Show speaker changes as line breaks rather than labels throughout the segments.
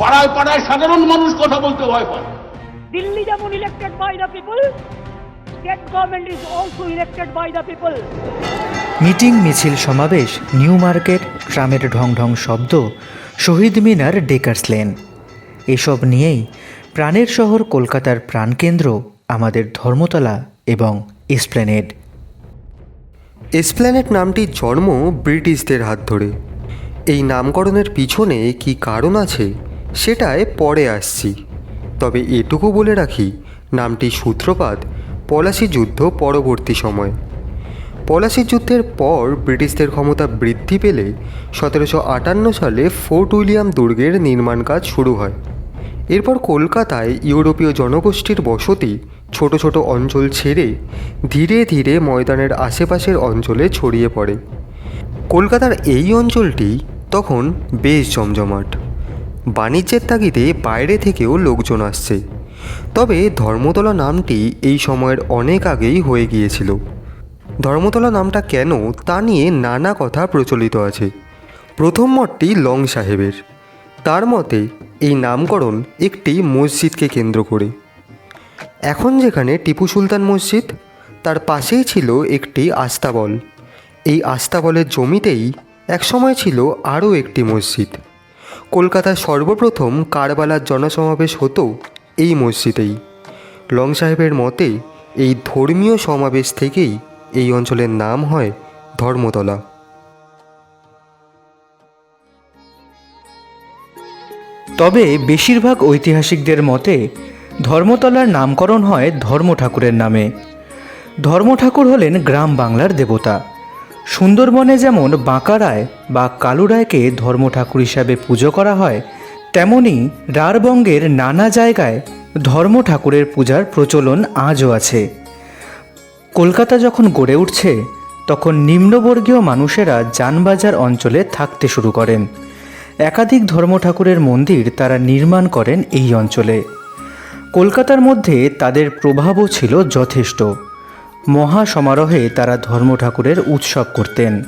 পাড়ায় পাড়ায় সাধারণ মানুষ কথা বলতে ভয় পায়।
দিল্লি যেমন elected by the people state government is also elected by the people
meeting মিছিল সমাবেশ নিউ মার্কেট ট্রামের ঢং ঢং শব্দ শহীদ মিনার ডেকার্স লেন। এসব নিয়েই প্রাণের শহর কলকাতার প্রাণকেন্দ্র আমাদের ধর্মতলা এবং এসপ্লেনেড
এসপ্ল্যানেট নামটির জন্ম ব্রিটিশদের হাত ধরে। এই নামকরণের পিছনে কি কারণ আছে? সেটায় পরে আসছি। তবে এটুকু বলে রাখি, নামটি সূত্রপাত, পলাশি যুদ্ধ পরবর্তী সময়। পলাশি যুদ্ধের পর ব্রিটিশদের ক্ষমতা বৃদ্ধি পেলে সতেরোশো আটান্ন সালে ফোর্ট উইলিয়াম দুর্গের নির্মাণ কাজ শুরু হয়। এরপর কলকাতায় ইউরোপীয় জনগোষ্ঠীর বসতি ছোট ছোট অঞ্চল ছেড়ে ধীরে ধীরে ময়দানের আশেপাশের অঞ্চলে ছড়িয়ে পড়ে। কলকাতার এই অঞ্চলটি তখন বেশ জমজমাট। বাণিজ্যের তাগিদে বাইরে থেকেও লোকজন আসছে। তবে ধর্মতলা নামটি এই সময়ের অনেক আগেই হয়ে গিয়েছিল। ধর্মতলা নামটা কেন তা নিয়ে নানা কথা প্রচলিত আছে। প্রথম মঠটি লং সাহেবের। তার মতে, এই নামকরণ একটি মসজিদকে কেন্দ্র করে। এখন যেখানে টিপু সুলতান মসজিদ, তার পাশেই ছিল একটি আস্তাবল। এই আস্তাবলের জমিতেই একসময় ছিল আরও একটি মসজিদ। কলকাতার সর্বপ্রথম কারবালার জনসমাবেশ হতো এই মসজিদেই। লং সাহেবের মতে, এই ধর্মীয় সমাবেশ থেকেই এই অঞ্চলের নাম হয় ধর্মতলা।
তবে বেশিরভাগ ঐতিহাসিকদের মতে, ধর্মতলার নামকরণ হয় ধর্ম ঠাকুরের নামে। ধর্ম ঠাকুর হলেন গ্রাম বাংলার দেবতা। সুন্দরবনে যেমন বাঁকারায় বা কালুরায়কে ধর্ম ঠাকুর হিসাবে পুজো করা হয়, তেমনি রারবঙ্গের নানা জায়গায় ধর্ম ঠাকুরের পূজার প্রচলন আজও আছে। কলকাতা যখন গড়ে উঠছে, তখন নিম্নবর্গীয় মানুষেরা যানবাজার অঞ্চলে থাকতে শুরু করেন। একাধিক ধর্ম ঠাকুরের মন্দির তারা নির্মাণ করেন এই অঞ্চলে। কলকাতার মধ্যে তাদের প্রভাবও ছিল যথেষ্ট। মহা সমারোহে তারা ধর্ম ঠাকুরের উৎসব করতেন।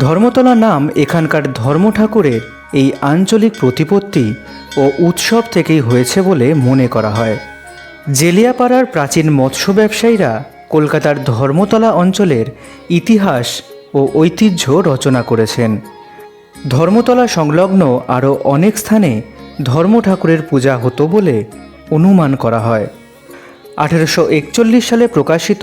ধর্মতলা নাম এখানকার ধর্ম ঠাকুরের এই আঞ্চলিক প্রতিপত্তি ও উৎসব থেকেই হয়েছে বলে মনে করা হয়। জেলিয়াপাড়ার প্রাচীন মৎস্য ব্যবসায়ীরা কলকাতার ধর্মতলা অঞ্চলের ইতিহাস ও ঐতিহ্য রচনা করেছেন। ধর্মতলা সংলগ্ন আরও অনেক স্থানে ধর্ম ঠাকুরের পূজা হতো বলে অনুমান করা হয়। আঠেরোশো একচল্লিশ সালে প্রকাশিত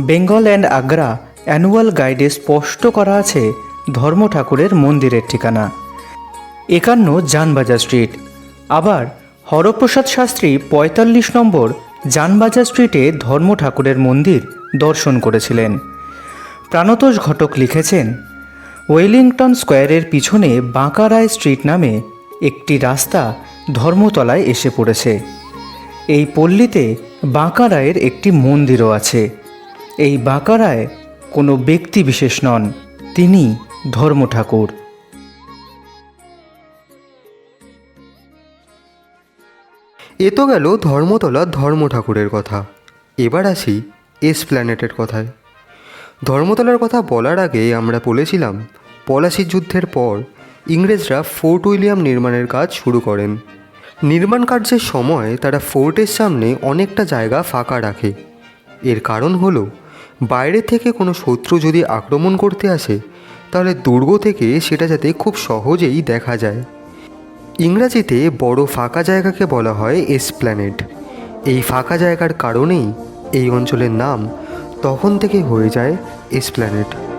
বেঙ্গল অ্যান্ড আগ্রা অ্যানুয়াল গাইডে স্পষ্ট করা আছে ধর্ম ঠাকুরের মন্দিরের ঠিকানা। একান্ন জানবাজার স্ট্রিট। আবার হরপ্রসাদ শাস্ত্রী পঁয়তাল্লিশ নম্বর জানবাজার স্ট্রিটে ধর্ম ঠাকুরের মন্দির দর্শন করেছিলেন। প্রাণতোষ ঘটক লিখেছেন, ওয়েলিংটন স্কোয়ারের পিছনে বাঁকারায় স্ট্রিট নামে একটি রাস্তা ধর্মতলায় এসে পড়েছে। এই পল্লীতে বাঁকারায়ের একটি মন্দিরও আছে। এই বাঁকারায় কোনো ব্যক্তি বিশেষ নন, তিনি ধর্ম ঠাকুর
এ তো গেল ধর্মতলা ধর্ম ঠাকুরের কথা। এবার আসি এস প্ল্যানেটের কথায়। ধর্মতলার কথা বলার আগে আমরা বলেছিলাম, পলাশি যুদ্ধের পর ইংরেজরা ফোর্ট উইলিয়াম নির্মাণের কাজ শুরু করেন। নির্মাণ কার্যের সময় তারা ফোর্টের সামনে অনেকটা জায়গা ফাঁকা রাখে। এর কারণ হলো, বাইরে থেকে কোনো শত্রু যদি আক্রমণ করতে আসে, তাহলে দুর্গ থেকে সেটা যাতে খুব সহজেই দেখা যায়। ইংরাজিতে বড় ফাঁকা জায়গাকে বলা হয় এসপ্ল্যানেড এই ফাঁকা জায়গার কারণেই এই অঞ্চলের নাম তখন থেকে হয়ে যায় এসপ্ল্যানেড